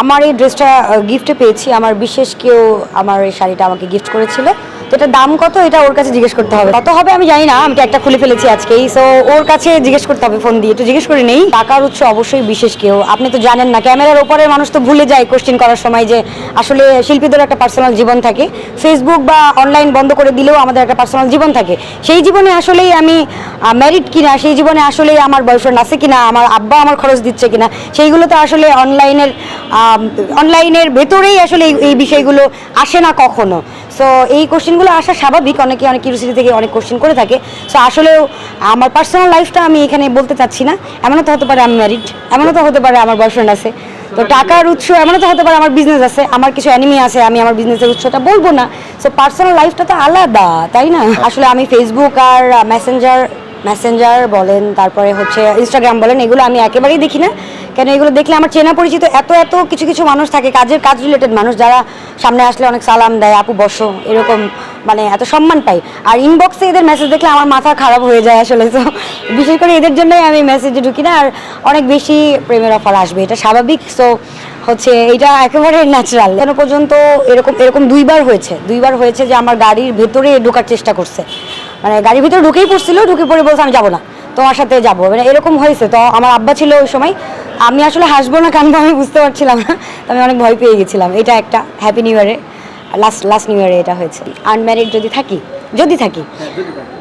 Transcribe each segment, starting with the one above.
আমার এই ড্রেসটা গিফটে পেয়েছি। আমার বিশেষ কেউ আমার এই শাড়িটা আমাকে গিফট করেছিল। তো এটা দাম কত? এটা ওর কাছে জিজ্ঞেস করতে হবে। কত হবে আমি জানি না। আমি একটা খুলে ফেলেছি আজকেই। সো ওর কাছে জিজ্ঞেস করতে হবে ফোন দিয়ে। একটু জিজ্ঞেস করে নেই। টাকার উৎস অবশ্যই বিশেষ কেউ। আপনি তো জানেন না, ক্যামেরার ওপরের মানুষ তো ভুলে যায় কোশ্চেন করার সময় যে আসলে শিল্পীদের একটা পার্সোনাল জীবন থাকে। ফেসবুক বা অনলাইন বন্ধ করে দিলেও আমাদের একটা পার্সোনাল জীবন থাকে। সেই জীবনে আসলেই আমি ম্যারিড কিনা, সেই জীবনে আসলেই আমার বয়ফ্রেন্ড আছে কিনা, আমার আব্বা আমার খরচ দিচ্ছে কিনা সেইগুলো তো আসলে অনলাইনের অনলাইনের ভেতরেই আসলে এই- বিষয়গুলো আসে না কখনো। সো এই কোশ্চেনগুলো আসা স্বাভাবিক। অনেকে, অনেক ইউনিভার্সিটি থেকে অনেক কোশ্চেন করে থাকে। সো আসলেও আমার পার্সোনাল লাইফটা আমি এখানে বলতে চাচ্ছি না। এমনও তো হতে পারে আমি ম্যারিড এমনও তো হতে পারে আমার বয়ফ্রেন্ড আছে। তো টাকার উৎস এমনও তো হতে পারে আমার বিজনেস আছে, আমার কিছু অ্যানিমি আছে, আমি আমার বিজনেসের উৎসটা বলব না। সো পার্সোনাল লাইফটা তো আলাদা, তাই না? আসলে আমি ফেসবুক আর মেসেঞ্জার মেসেঞ্জার বলেন, তারপরে হচ্ছে ইনস্টাগ্রাম বলেন, এগুলো আমি একেবারেই দেখি না। কেন এগুলো দেখলে আমার চেনা পরিচিত এত এত কিছু কিছু মানুষ থাকে, কাজের কাজ রিলেটেড মানুষ, যারা সামনে আসলে অনেক সালাম দেয়, আপু, বসো। এরকম মানে এত সম্মান পাই। আর ইনবক্সে এদের মেসেজ দেখলে আমার মাথা খারাপ হয়ে যায় আসলে তো বিশেষ করে এদের জন্যই আমি মেসেজে ঢুকি না, আর অনেক বেশি প্রেমের অফার আসবে, এটা স্বাভাবিক সো হচ্ছে এটা একেবারে ন্যাচারাল কেন পর্যন্ত এরকম এরকম দুইবার হয়েছে দুইবার হয়েছে যে আমার গাড়ির ভেতরে ঢোকার চেষ্টা করছে। মানে গাড়ির ভিতরে ঢুকেই পড়ছিল, ঢুকে পড়ে বলছে আমি যাব না, তোমার সাথে যাব। মানে এরকম হয়েছে, তো আমার আব্বা ছিল ওই সময়, আমি আসলে হাসবো না কানবো আমি বুঝতে পারছিলাম না আমি অনেক ভয় পেয়ে গেছিলাম, এটা একটা হ্যাপি নিউ ইয়ারে লাস্ট লাস্ট নিউ ইয়ারে এটা হয়েছে। আনম্যারিড যদি থাকি যদি থাকি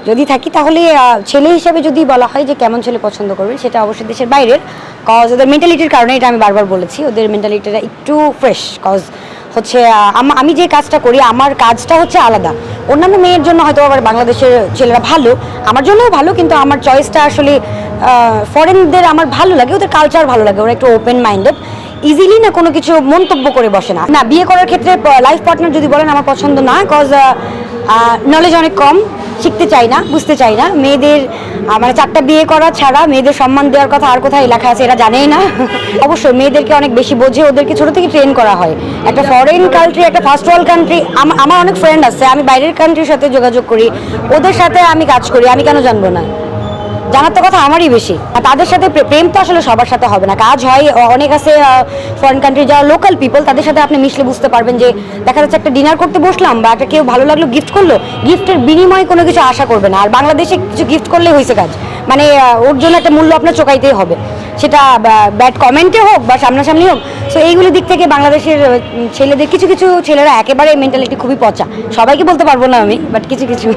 যদি থাকি, তাহলে ছেলে হিসেবে যদি বলা হয় যে কেমন ছেলে পছন্দ করবে, সেটা অবশ্যই দেশের বাইরের কজ ওদের মেন্টালিটির কারণে এটা আমি বারবার বলেছি, ওদের মেন্টালিটিটা একটু ফ্রেশ কজ হচ্ছে আমি যে কাজটা করি, আমার কাজটা হচ্ছে আলাদা। অন্যান্য মেয়ের জন্য হয়তো আবার বাংলাদেশের ছেলেরা ভালো, আমার জন্যও ভালো, কিন্তু আমার চয়েসটা আসলে ফরেনদের আমার ভালো লাগে, ওদের কালচার ভালো লাগে, ওরা একটু ওপেন মাইন্ডেড ইজিলি না কোনো কিছু মন্তব্য করে বসে না। না, বিয়ে করার ক্ষেত্রে লাইফ পার্টনার যদি বলেন, আমার পছন্দ না কজ নলেজ অনেক কম, শিখতে চাই না, বুঝতে চাই না। মেয়েদের মানে চারটা বিয়ে করা ছাড়া মেয়েদের সম্মান দেওয়ার কথা আর কোথায় লেখা আছে, এরা জানেই না। অবশ্যই মেয়েদেরকে অনেক বেশি বোঝে, ওদেরকে ছোট থেকে ট্রেন করা হয়। একটা ফরেন কান্ট্রি একটা ফার্স্ট ওয়ার্ল্ড কান্ট্রি আমার অনেক ফ্রেন্ড আছে, আমি বাইরের কান্ট্রির সাথে যোগাযোগ করি, ওদের সাথে আমি কাজ করি, আমি কেন জানব না? জানার তো কথা আমারই বেশি। আর তাদের সাথে প্রে- প্রেম তো আসলে সবার সাথে হবে না। কাজ হয় অনেক আছে ফরেন কান্ট্রি যারা লোকাল পিপল তাদের সাথে আপনি মিশলে বুঝতে পারবেন যে দেখা যাচ্ছে একটা ডিনার করতে বসলাম বা একটা কেউ ভালো লাগল গিফট করল গিফটের বিনিময়ে কোনো কিছু আশা করবে না। আর বাংলাদেশে কিছু গিফট করলে হয়েছে কাজ। মানে ওর জন্য একটা মূল্য আপনার চোকাইতেই হবে। সেটা ব্যাড কমেন্টে হোক বা সামনাসামনি হোক। সো এইগুলো দিক থেকে বাংলাদেশের ছেলেদের, কিছু কিছু ছেলেরা একেবারে মেন্টালিটি খুবই পচা। সবাইকে বলতে পারব না আমি বাট কিছু কিছু।